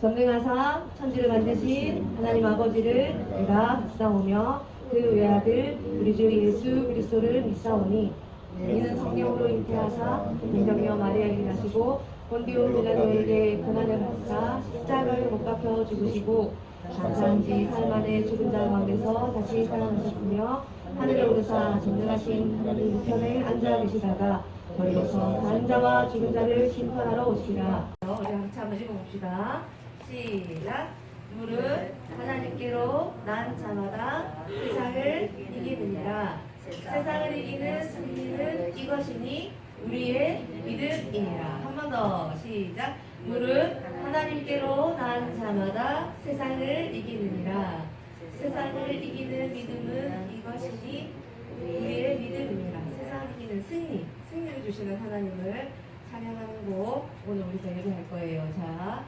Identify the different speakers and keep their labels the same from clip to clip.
Speaker 1: 전능하사 천지를 만드신 하나님 아버지를 내가 믿사오며 그 외아들 우리 주 예수 그리스도를 믿사오니 이는 성령으로 잉태하사 동정녀 마리아에게 나시고 본디오 빌라도에게 고난을 받사 십자가를 못 박혀 죽으시고 장사한 지살 만에 죽은 자 가운데서 다시 살아나셨으며 하늘에 오르사 전능하신 하나님 우편에 앉아 계시다가 저리로서 다른 자와 죽은 자를 심판하러 오시리라. 우리 같이 한번 읽어봅시다 시작. 무릇 하나님께로 난 자마다 세상을 이기느니라. 세상을 이기는 승리는 이것이니 우리의 믿음이니라. 한 번 더 시작. 무릇 하나님께로 난 자마다 세상을 이기느니라. 세상을 이기는 믿음은 이것이니 우리의 믿음이니라. 세상을 이기는 승리 승리를 주시는 하나님을 찬양하는 곡 오늘 우리가 예배할 거예요. 자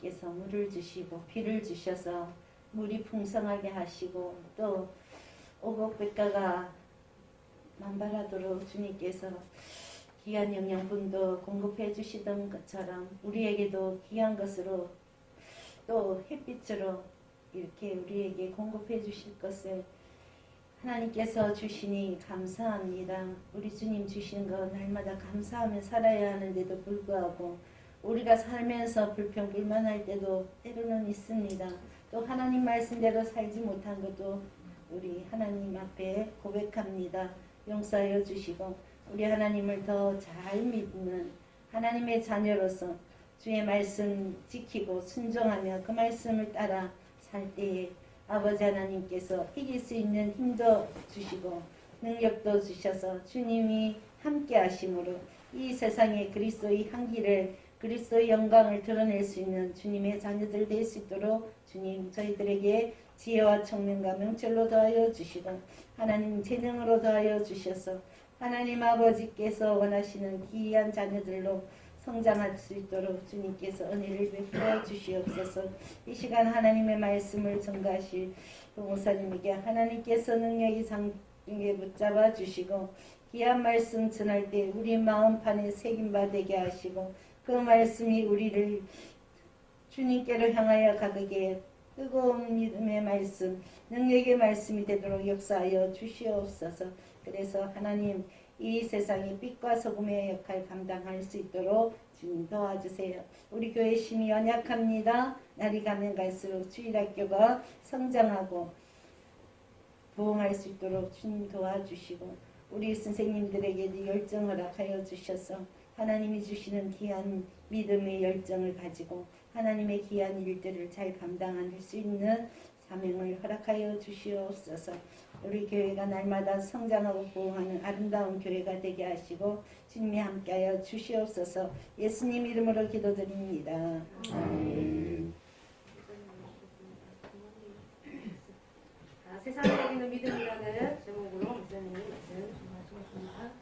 Speaker 1: 우리
Speaker 2: 주님께서 물을 주시고 비를 주셔서 물이 풍성하게 하시고 또 오곡백가가 만발하도록 주님께서 귀한 영양분도 공급해 주시던 것처럼 우리에게도 귀한 것으로 또 햇빛으로 이렇게 우리에게 공급해 주실 것을 하나님께서 주시니 감사합니다. 우리 주님 주신 거 날마다 감사하며 살아야 하는데도 불구하고 우리가 살면서 불평불만할 때도 때로는 있습니다. 또 하나님 말씀대로 살지 못한 것도 우리 하나님 앞에 고백합니다. 용서하여 주시고 우리 하나님을 더 잘 믿는 하나님의 자녀로서 주의 말씀 지키고 순종하며 그 말씀을 따라 살 때에 아버지 하나님께서 이길 수 있는 힘도 주시고 능력도 주셔서 주님이 함께 하심으로 이 세상에 그리스도의 향기를 그리스도의 영광을 드러낼 수 있는 주님의 자녀들 될 수 있도록 주님 저희들에게 지혜와 청명과 명철로 더하여 주시고 하나님 재능으로 더하여 주셔서 하나님 아버지께서 원하시는 귀한 자녀들로 성장할 수 있도록 주님께서 은혜를 베풀어 주시옵소서. 이 시간 하나님의 말씀을 전가하실 목사님에게 하나님께서 능력이 상에 붙잡아 주시고 귀한 말씀 전할 때 우리 마음판에 새김바 되게 하시고 그 말씀이 우리를 주님께로 향하여 가득게 뜨거운 믿음의 말씀, 능력의 말씀이 되도록 역사하여 주시옵소서. 그래서 하나님 이 세상의 빛과 소금의 역할 감당할 수 있도록 주님 도와주세요. 우리 교회 심이 연약합니다. 날이 가면 갈수록 주일학교가 성장하고 부흥할 수 있도록 주님 도와주시고 우리 선생님들에게도 열정 허락하여 주셔서 하나님이 주시는 귀한 믿음의 열정을 가지고 하나님의 귀한 일들을 잘 감당할 수 있는 사명을 허락하여 주시옵소서. 우리 교회가 날마다 성장하고 부흥하는 아름다운 교회가 되게 하시고 주님이 함께하여 주시옵소서. 예수님 이름으로 기도드립니다.
Speaker 1: 자, 세상을 이기는 믿음이라는 제목으로 목사님이 말씀 전하시겠습니다.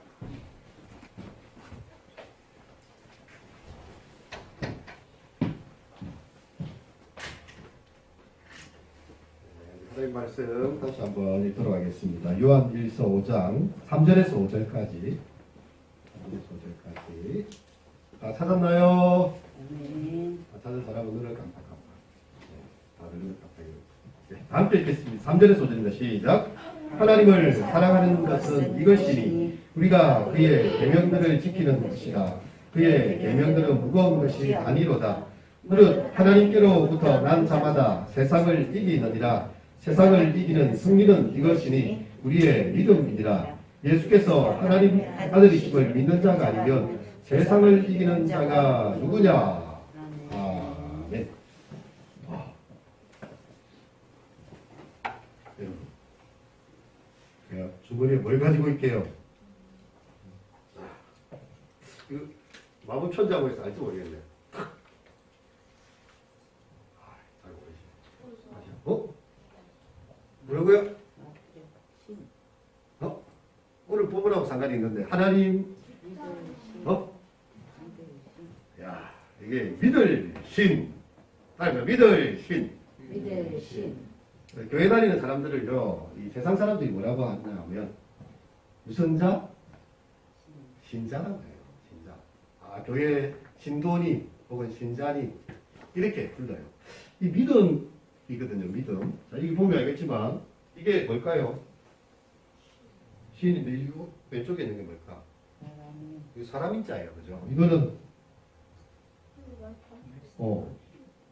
Speaker 3: 하나님 말씀 다시 한번 읽도록 하겠습니다. 요한 1서 5장 3절에서 5절까지 3절에서 5절까지 다 찾았나요?
Speaker 2: 아멘.
Speaker 3: 다 찾은 사람은 눈을 깜빡깜빡 네, 다들 눈을 깜빡이 네, 다 함께 읽겠습니다. 3절에서 5절입니다. 시작 하나님을 사랑하는 것은 이것이니 우리가 그의 계명들을 지키는 것이다. 그의 계명들은 무거운 것이 아니로다. 무릇 하나님께로부터 난 자마다 세상을 이기느니라 세상을 이기는 승리는 이것이니 우리의 믿음이니라. 예수께서 하나님 아들이심을 믿는 자가 아니면 세상을 이기는 자가 누구냐? 아멘. 아. 제가 주머니에 뭘 가지고 있게요? 이거 마법 천자고 해서 알지 모르겠네. 아, 잘 모르겠네. 어? 뭐라고요? 어? 오늘 부분하고 상관이 있는데 하나님 어? 야 이게 믿을 신 아니 믿을 신
Speaker 2: 믿을 신
Speaker 3: 교회 다니는 사람들을요 이 세상 사람들이 뭐라고 하냐면 무슨 자? 신자라고 해요 신자 아 교회 신도니 혹은 신자니 이렇게 불러요 이 믿음 이거든요 믿음 자 이게 보면 알겠지만 이게 뭘까요? 신인데 이거 왼쪽에 있는 게 뭘까? 이 사람인 자예요 그죠? 이거는 어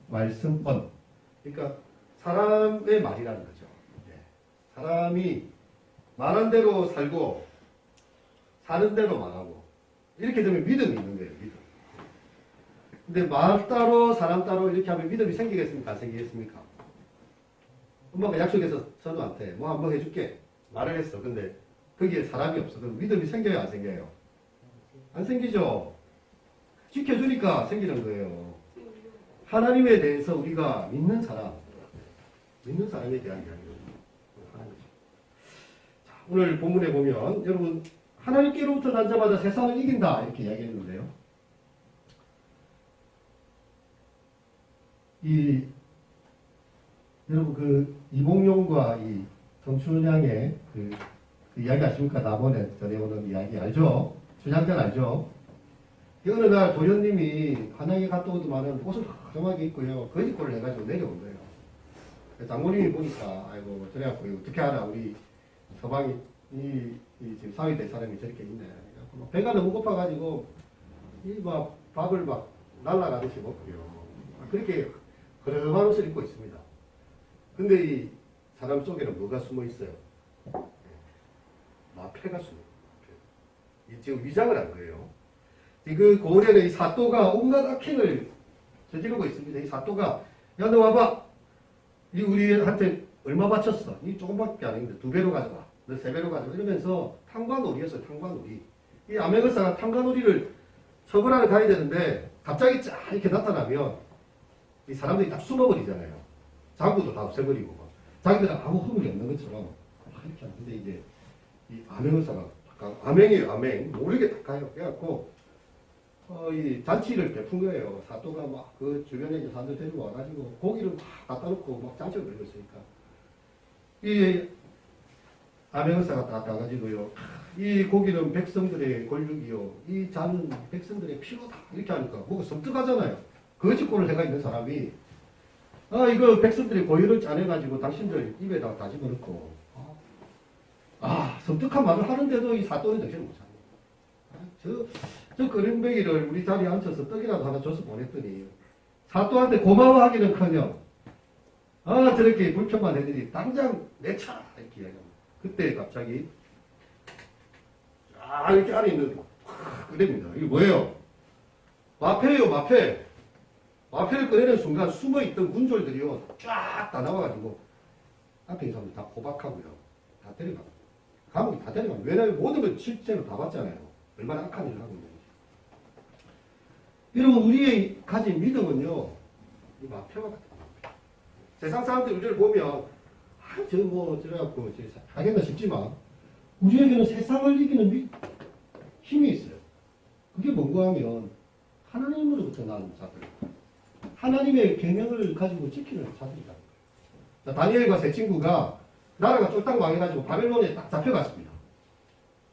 Speaker 3: 말씀번 그러니까 사람의 말이라는 거죠. 예. 사람이 말한 대로 살고 사는 대로 말하고 이렇게 되면 믿음이 있는 거예요. 믿음. 근데 말 따로 사람 따로 이렇게 하면 믿음이 생기겠습니까? 안 생기겠습니까? 엄마가 약속해서 선우한테 뭐 한번 해줄게 말을 했어. 근데 거기에 사람이 없어. 그럼 믿음이 생겨요? 안 생겨요? 안 생기죠. 지켜주니까 생기는 거예요. 하나님에 대해서 우리가 믿는 사람, 믿는 사람에 대한. 하나님. 자, 오늘 본문에 보면 여러분 하나님께로부터 난 자마다 세상을 이긴다 이렇게 이야기했는데요. 이 여러분 그 이봉용과 이 정춘양의 그, 그 이야기 아십니까? 남원에 전해오는 이야기 알죠? 춘향전 알죠? 이 어느 날 도련님이 한양에 갔다 오더만은 옷을 가정하게 입고요. 거짓골을 해가지고 내려온 거예요. 그래서 장모님이 보니까 아이고 저래갖고 어떻게 알아 우리 서방이 이, 이 지금 사위 될 사람이 저렇게 있네. 배가 너무 고파가지고 이 막 밥을 막 날라가듯이 먹고요. 그렇게 그러한 옷을 입고 있습니다. 근데 이 사람 속에는 뭐가 숨어 있어요? 마패가 숨어 있어요. 이 지금 위장을 한 거예요. 그 고을에는 이 사또가 온갖 악행을 저지르고 있습니다. 이 사또가 야 너 와봐. 이 우리한테 얼마 바쳤어? 이 조금밖에 아닌데 두 배로 가져가. 너 세 배로 가져가. 이러면서 탕과놀이였어요. 탕과놀이. 이 암행의사가 탕과놀이를 처벌하러 가야 되는데 갑자기 쫙 이렇게 나타나면 이 사람들이 딱 숨어버리잖아요. 장부도 다 없애버리고 막. 자기들은 아무 허물이 없는 것처럼 막 이렇게 하는데 이제 이 암행 의사가 약간 암행이에요. 암행. 모르게 딱 가요. 그래갖고 어, 이 잔치를 베푼 거예요. 사또가 막 그 주변에 이제 사람들 데리고 와가지고 고기를 막 갖다 놓고 막 잔치를 벌고 있으니까. 이 암행 의사가 딱 가가지고요. 이 고기는 백성들의 권력이요. 이 잔은 백성들의 피로다. 이렇게 하니까 뭐가 섬뜩하잖아요. 거짓골을 해가 있는 사람이 아 이거 백성들의 고유를 짜내가지고 당신들 입에다 다 집어넣고 아, 아 섬뜩한 말을 하는데도 이 사또는 정신을 못 차려. 아, 저, 저 그림뱅이를 우리 자리에 앉혀서 떡이라도 하나 줘서 보냈더니 사또한테 고마워하기는 커녕 아 저렇게 불평만 해더니 당장 내 차 이렇게 이야기합니다. 그때 갑자기 아 이렇게 안에 있는 확 꺼냅니다. 이게 뭐예요? 마패예요 마패. 마패를 꺼내는 순간 숨어있던 군졸들이요 쫙 다 나와가지고 앞에 있는 사람들 다 포박하고요 다 데려갑니다. 감옥에 다 데려갑니다. 왜냐하면 모든 걸 실제로 다 봤잖아요. 얼마나 악한 일을 하고 있는지. 여러분 우리의 가진 믿음은요 이 마표와 겁니다. 세상 사람들 우리를 보면 아저뭐 저래갖고 하겠나 싶지만 우리에게는 세상을 이기는 미- 힘이 있어요. 그게 뭔가 하면 하나님으로부터 난 자들. 하나님의 계명을 가지고 지키는 자들이다. 자, 다니엘과 세 친구가 나라가 쫄딱 망해가지고 바벨론에 딱 잡혀갔습니다.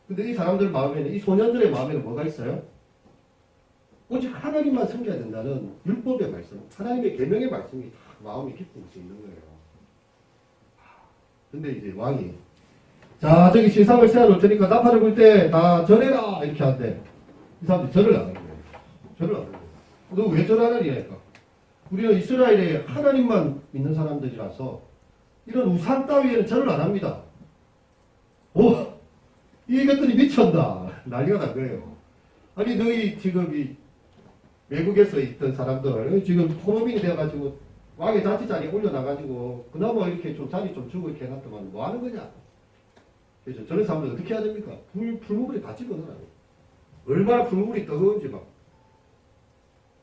Speaker 3: 근데 이 사람들 마음에는, 이 소년들의 마음에는 뭐가 있어요? 오직 하나님만 섬겨야 된다는 율법의 말씀, 하나님의 계명의 말씀이 다 마음이 기쁠 수 있는 거예요. 근데 이제 왕이 자 저기 신상을 세워놓을 테니까 나팔을 불 때 다 절해라 이렇게 하는데 이 사람들이 절을 안 하는 거예요. 절을 안 하는 거예요. 너 왜 절하느냐 니까. 우리는 이스라엘에 하나님만 믿는 사람들이라서 이런 우상 따위에는 절을 안 합니다. 오! 이것들이 미쳤다. 난리가 난 거예요. 아니, 너희 지금 이 외국에서 있던 사람들, 지금 토노민이 돼가지고 왕의 자치자리에 올려놔가지고 그나마 이렇게 좀 자리 좀 주고 이렇게 해놨더만 뭐 하는 거냐? 그래서 저런 사람들 어떻게 해야 됩니까? 불, 풀무불에 다 집어넣으라고. 얼마나 풀무불이 뜨거운지 막.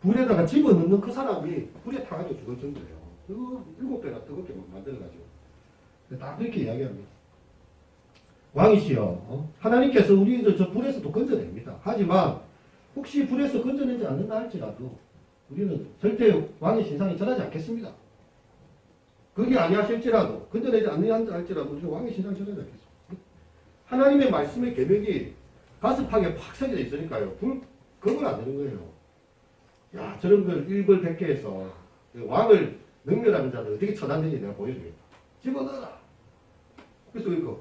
Speaker 3: 불에다가 집어넣는 그 사람이 불에 타가지고 죽을 정도예요. 그 일곱 배나 뜨겁게 막 만들어가지고. 딱 그렇게 이야기합니다. 왕이시여, 어? 하나님께서 우리를 저 불에서도 건져냅니다. 하지만 혹시 불에서 건져내지 않는다 할지라도 우리는 절대 왕의 신상이 전하지 않겠습니다. 그게 아니하실지라도 건져내지 않는다 할지라도 왕의 신상 전하지 않겠습니다. 하나님의 말씀의 계명이 가슴팍에 팍 새겨져 있으니까요. 불, 그걸 안 되는 거예요. 야, 저런 걸 일벌백계해서 왕을 능멸하는 자들 어떻게 처단되는지 내가 보여주겠다. 집어넣어라. 그래서 이거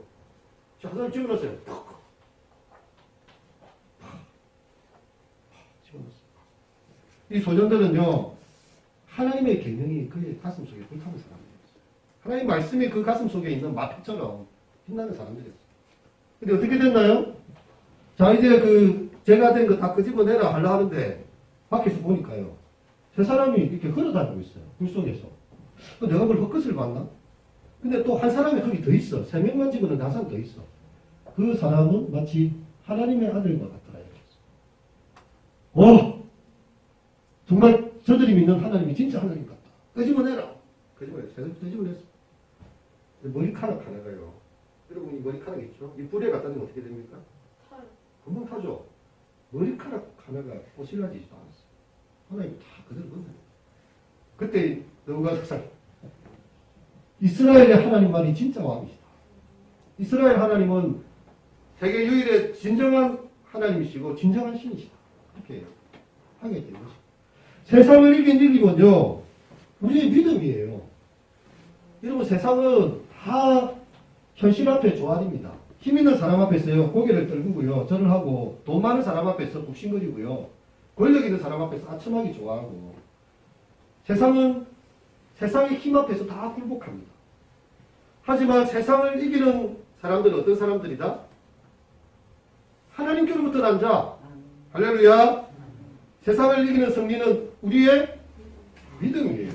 Speaker 3: 자, 하나 집어넣었어요. 집어넣었어요. 이 소년들은요, 하나님의 계명이 그의 가슴 속에 불타는 사람들이었어요. 하나님 말씀이 그 가슴 속에 있는 마피처럼 빛나는 사람들이었어요. 근데 어떻게 됐나요? 자, 이제 그, 제가 된 거 다 끄집어내라 하려 하는데, 밖에서 보니까요. 세 사람이 이렇게 걸어다니고 있어요. 물 속에서. 또 내가 뭘 헛것을 봤나? 근데 또 한 사람이 거기 더 있어. 세 명만 집어넣는데 한 사람 더 있어. 그 사람은 마치 하나님의 아들과 같더라. 오! 정말 저들이 믿는 하나님이 진짜 하나님 같다. 끄집어내라. 끄집어내. 세상 끄집어냈어. 머리카락 하나가요. 여러분 이 머리카락 있죠? 이 뿔에 갖다 대면 어떻게 됩니까? 금방 타죠? 머리카락 하나가 꼬실라지지도 않았어요. 하나님 다 그대로 건드려. 그때 상 이스라엘의 하나님만이 진짜 왕이시다. 이스라엘 하나님은 세계 유일의 진정한 하나님이시고 진정한 신이시다. 이렇게 하게 된 것입니다. 세상을 이긴 이기면요, 우리의 믿음이에요. 여러분 세상은 다 현실 앞에 조아립니다. 힘 있는 사람 앞에서요 고개를 떨구고요 절을 하고 돈 많은 사람 앞에서 북신거리고요 권력 있는 사람 앞에서 아첨하기 좋아하고 세상은 세상의 힘 앞에서 다 굴복합니다. 하지만 세상을 이기는 사람들은 어떤 사람들이다? 하나님께로부터 난 자. 할렐루야. 세상을 이기는 승리는 우리의 믿음이에요.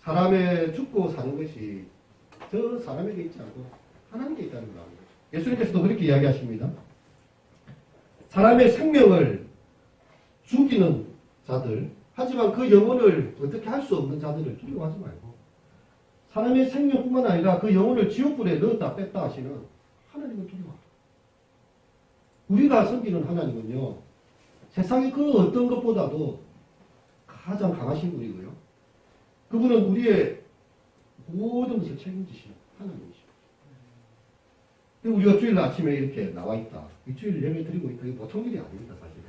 Speaker 3: 사람의 죽고 사는 것이 저 사람에게 있지 않고 하나님께 있다는 거죠. 예수님께서도 그렇게 이야기하십니다. 사람의 생명을 죽이는 자들, 하지만 그 영혼을 어떻게 할 수 없는 자들을 두려워하지 말고 사람의 생명뿐만 아니라 그 영혼을 지옥불에 넣었다 뺐다 하시는 하나님을 두려워하라. 우리가 섬기는 하나님은요, 세상의 그 어떤 것보다도 가장 강하신 분이고요. 그분은 우리의 모든 것을 책임지시는 하나님이십니다. 우리가 주일 아침에 이렇게 나와 있다. 이 주일 예배 드리고 있다. 이거 보통 일이 아닙니다, 사실은.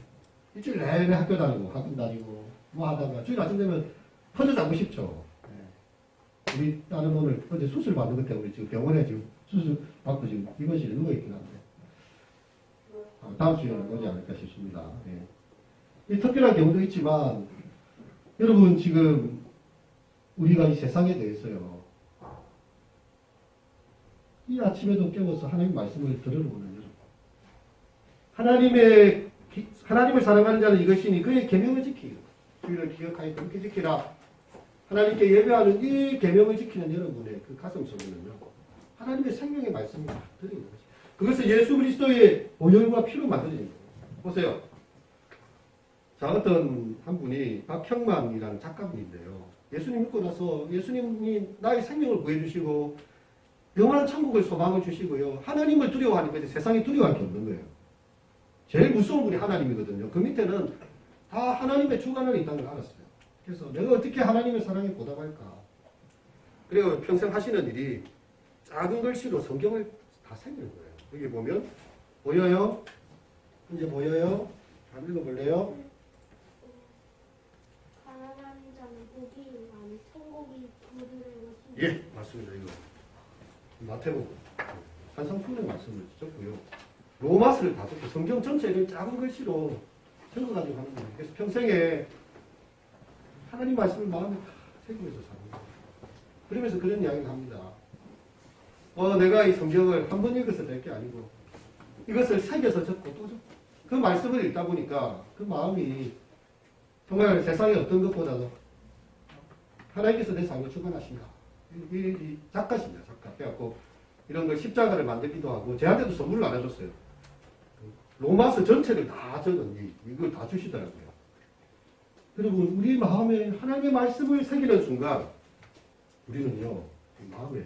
Speaker 3: 일주일 내내 학교 다니고, 학원 다니고, 뭐 하다가 주일 아침 되면 퍼져 자고 싶죠. 예. 우리 딸은 오늘 어제 수술 받은 것 때문에 지금 병원에 지금 수술 받고 지금 입원실에 누워 있긴 한데, 아, 다음 주에는 오지 않을까 싶습니다. 예. 이 특별한 경우도 있지만, 여러분 지금 우리가 이 세상에 대해서요, 이 아침에도 깨워서 하나님 말씀을 들으러 오는 여러분. 하나님의 기- 하나님을 사랑하는 자는 이것이니 그의 계명을 지키고 주의를 기억하여 그렇게 지키라. 하나님께 예배하는 이 계명을 지키는 여러분의 그 가슴 속에는요. 하나님의 생명의 말씀이 다 들어있는 것이. 그것은 예수 그리스도의 보혈과 피로 만들어진 거예요. 보세요. 자, 어떤 한 분이 박형만이라는 작가분인데요. 예수님 믿고 나서 예수님이 나의 생명을 구해주시고 영원한 천국을 소망을 주시고요. 하나님을 두려워하니까 이제 세상에 두려워할 게 없는 거예요. 제일 무서운 분이 하나님이거든요. 그 밑에는 다 하나님의 주관을 있다는 걸 알았어요. 그래서 내가 어떻게 하나님의 사랑에 보답할까? 그리고 평생 하시는 일이 작은 글씨로 성경을 다 새기는 거예요. 여기 보면 보여요? 이제 보여요? 한번 읽어볼래요? 예, 맞습니다. 이거 마태복음 산상품의 말씀을 적고요. 로마스를 다 적고 성경 전체를 작은 글씨로 적어가지고 하는 거예요. 그래서 평생에 하나님 말씀을 마음에 다 새기면서 사는 거예요. 그러면서 그런 이야기를 합니다. 어, 내가 이 성경을 한 번 읽어서 될 게 아니고 이것을 새겨서 적고 또 적고 그 말씀을 읽다 보니까 그 마음이 정말 세상의 어떤 것보다도 하나님께서 내 삶을 주관하신다. 이 작가십니다, 작가. 그래갖고 이런 걸 십자가를 만들기도 하고 저한테도 선물을 안 해줬어요. 로마서 전체를 다 적은 이, 이걸 다 주시더라고요. 여러분 우리 마음에 하나님의 말씀을 새기는 순간 우리는요 이 마음에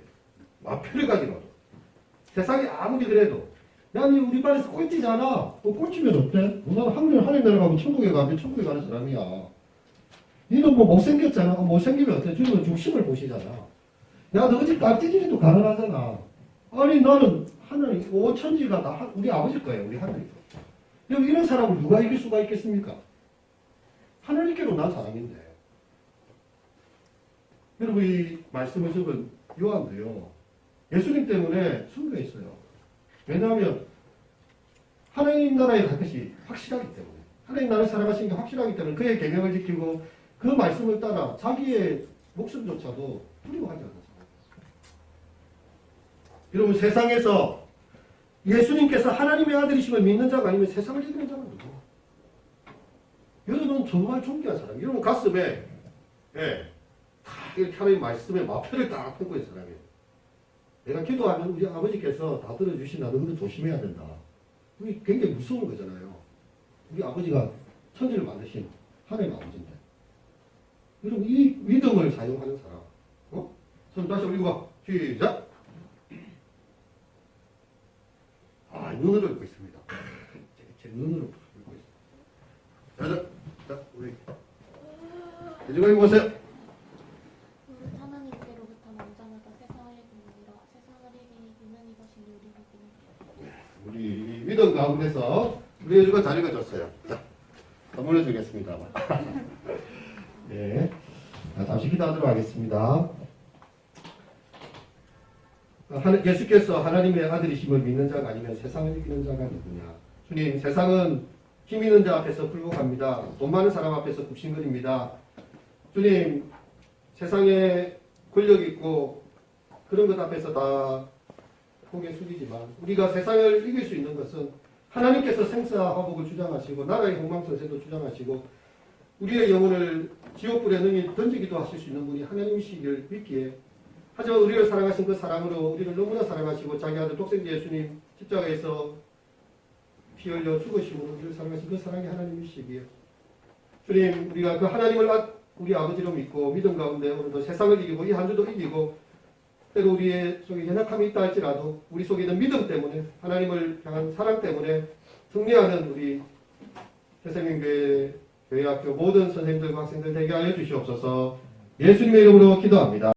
Speaker 3: 마표를 가지라도 세상이 아무리 그래도 야니 우리 반에서 꼴찌잖아 뭐 꼴찌면 어때? 뭐 나는 하늘 하늘 내려가고 천국에 가면 천국에 가는 사람이야 니는 뭐 못생겼잖아 어, 못생기면 어때? 주님은 중심을 보시잖아 야 너 어디 깍지질이도 가능하잖아 아니 나는 하늘 오천지가 다 하- 우리 아버지일 거예요 우리 하늘이. 여러분 이런 사람을 누가 이길 수가 있겠습니까? 하나님께로 난 사람인데. 여러분 이 말씀을 적은 요한도요 예수님 때문에 순교했어요. 왜냐하면 하나님 나라에 갈 것이 확실하기 때문에. 하나님 나라를 살아가신 게 확실하기 때문에 그의 계명을 지키고 그 말씀을 따라 자기의 목숨조차도 두려워하지 않는 사람 여러분 세상에서 예수님께서 하나님의 아들이심을 믿는 자가 아니면 세상을 이기는 자가 누구? 여러분 정말 존귀한 사람. 여러분 가슴에 예, 다 이렇게 하나님 말씀에 마표를 딱 펴고 있는 사람이에요. 내가 기도하면 우리 아버지께서 다 들어주신다. 너희도 조심해야 된다. 우리 굉장히 무서운 거잖아요. 우리 아버지가 천지를 만드신 하나님 아버지인데. 여러분 이 믿음을 사용하는 사람. 어? 손 다시 올리고 봐. 시작. 아 눈으로 읽고 있습니다. 제, 제 눈으로 읽고 있습니다. 자, 자, 자, 우리
Speaker 4: 하나님께로부터 세상을 세상을 이기는 이것이 우리 믿음이라
Speaker 3: 우리 믿음 가운데서 우리 예주가 잘 읽어줬어요. 자, 선물해 주겠습니다. 네. 자, 잠시 기도하도록 하겠습니다. 예수께서 하나님의 아들이심을 믿는 자가 아니면 세상을 이기는 자가 누구냐? 주님, 세상은 힘 있는 자 앞에서 굴복합니다. 돈 많은 사람 앞에서 굽신거립니다. 주님, 세상에 권력 있고 그런 것 앞에서 다 고개 숙이지만 우리가 세상을 이길 수 있는 것은 하나님께서 생사 화복을 주장하시고 나라의 흥망성쇠도 주장하시고 우리의 영혼을 지옥불에 능히 던지기도 하실 수 있는 분이 하나님이시길 믿기에 하지만 우리를 사랑하신 그 사랑으로 우리를 너무나 사랑하시고 자기 아들 독생자 예수님 십자가에서 피 흘려 죽으심으로 우리를 사랑하신 그 사랑이 하나님이시기에 주님 우리가 그 하나님을 아- 우리 아버지로 믿고 믿음 가운데 오늘도 세상을 이기고 이 한 주도 이기고 때로 우리의 속에 연약함이 있다 할지라도 우리 속에 있는 믿음 때문에 하나님을 향한 사랑 때문에 승리하는 우리 새생명교회 교회 학교 모든 선생님들과 학생들 되게 하여 주시옵소서 예수님의 이름으로 기도합니다.